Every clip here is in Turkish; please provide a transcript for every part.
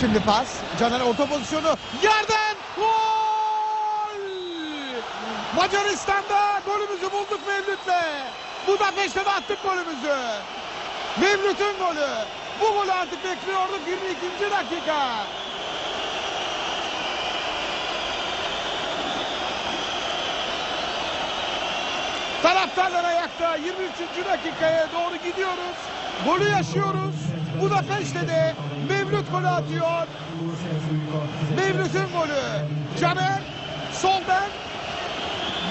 Şimdi pas. Caner orta pozisyonu. Yerden gol! Macaristan'da golümüzü bulduk Mevlüt'le. Budapeşte de attık golümüzü. Mevlüt'ün golü. Bu golü artık bekliyorduk 22. dakika. Taraftarlar ayakta 23. dakikaya doğru gidiyoruz. Golü yaşıyoruz. Budapeşte de Mevlüt golü atıyor. Mevlüt'ün golü. Caner soldan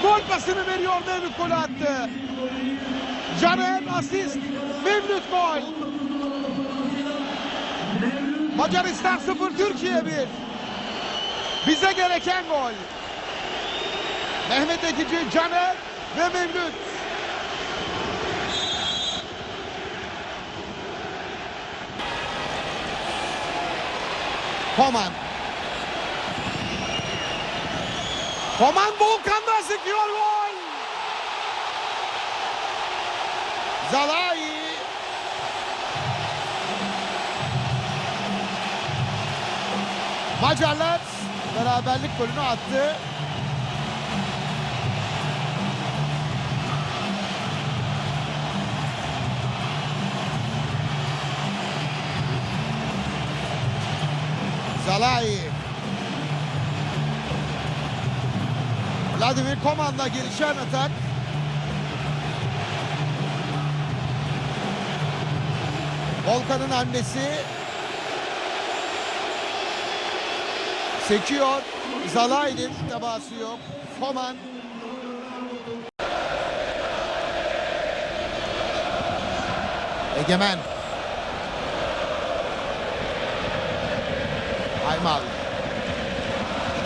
gol pasını veriyor Mevlüt golü attı. Caner asist. Mevlüt gol. Macaristan 0 Türkiye 1. Bize gereken gol. Mehmet Ekici, Caner ve Mevlüt. Koman. Koman Volkan'da sıkıyor gol. Zalai. Macarlar beraberlik golünü attı. Zalai. Vladimir Koman'la gelişen atak. Volkan'ın annesi sekiyor. Zalai'nin teması yok. Koman Egemen Haymal.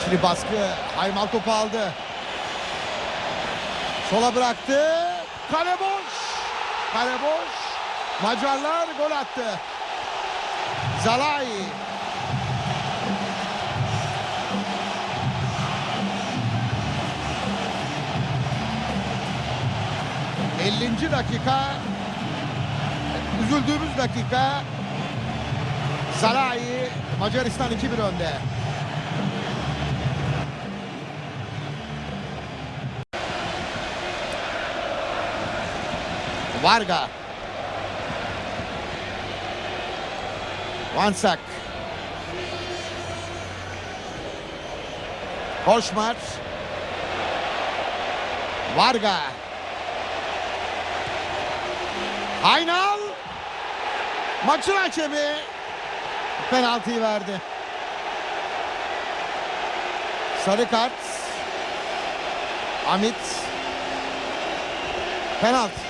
İkili baskı. Haymal topu aldı. Sola bıraktı. Kale boş. Kale boş. Macarlar gol attı. Zalai. ...50. dakika... ...üzüldüğümüz dakika... Zalai Macaristan 2-1 önde. Varga. Vansak. Koşmar. Varga. Aynal. Maçın hakemi penaltıyı verdi. Sarı kart. Amit. Penaltı.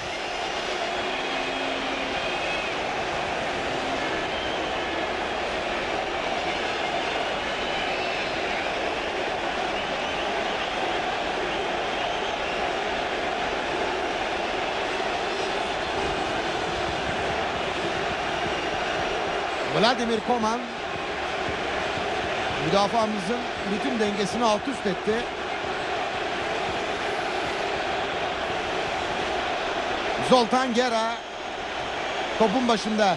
Vladimir Koman müdafaamızın bütün dengesini alt üst etti. Zoltan Gera topun başında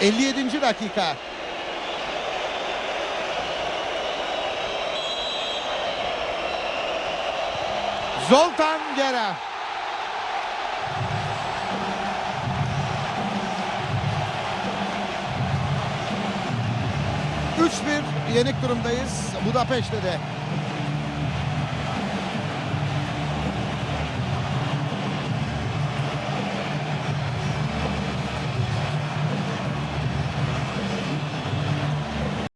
57. dakika. Zoltan Gera. Üç bir yenik durumdayız Budapeşte de.